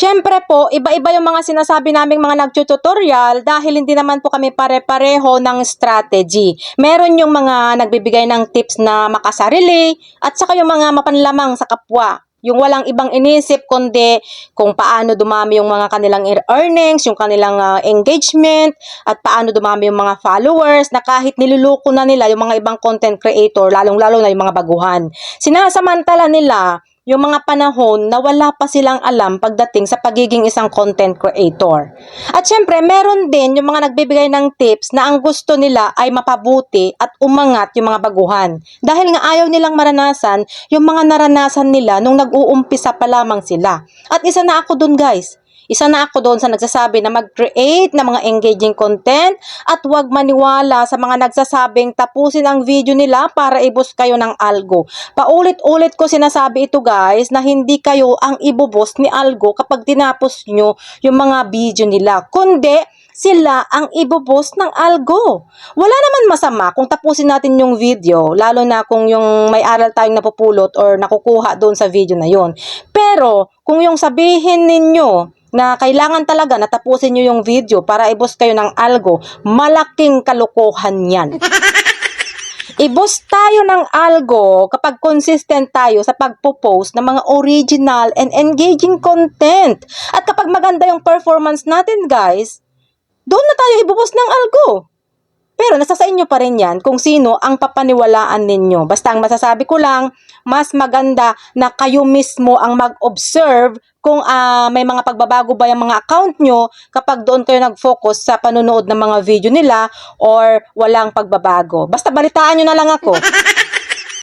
Siyempre po, iba-iba yung mga sinasabi naming mga nagtututorial dahil hindi naman po kami pare-pareho ng strategy. Meron yung mga nagbibigay ng tips na makasarili at saka yung mga mapanlamang sa kapwa. Yung walang ibang inisip kundi kung paano dumami yung mga kanilang earnings, yung kanilang ah, engagement, at paano dumami yung mga followers na kahit niluluko na nila yung mga ibang content creator, lalong-lalo na yung mga baguhan. Sinasamantala nila yung mga panahon na wala pa silang alam pagdating sa pagiging isang content creator. At syempre, meron din yung mga nagbibigay ng tips na ang gusto nila ay mapabuti at umangat yung mga baguhan. Dahil nga ayaw nilang maranasan yung mga naranasan nila nung nag-uumpisa pa lamang sila. At isa na ako dun guys. Isa na ako doon sa nagsasabi na mag-create ng mga engaging content at huwag maniwala sa mga nagsasabing tapusin ang video nila para ibus kayo ng algo. Paulit-ulit ko sinasabi ito guys na hindi kayo ang ibubos ni algo kapag tinapos nyo yung mga video nila. Kundi sila ang ibubos ng algo. Wala naman masama kung tapusin natin yung video, lalo na kung yung may aral tayong napupulot or nakukuha doon sa video na yon. Pero kung yung sabihin ninyo na kailangan talaga na tapusin nyo yung video para ibos kayo ng algo, malaking kalokohan yan. Ibos tayo ng algo kapag consistent tayo sa pagpo-post ng mga original and engaging content. At kapag maganda yung performance natin, guys, doon na tayo ibubos ng algo. Pero nasa sa inyo pa rin yan kung sino ang papaniwalaan ninyo. Basta ang masasabi ko lang, mas maganda na kayo mismo ang mag-observe kung ah, may mga pagbabago ba yung mga account nyo kapag doon kayo nag-focus sa panonood ng mga video nila or walang pagbabago. Basta balitaan nyo na lang ako.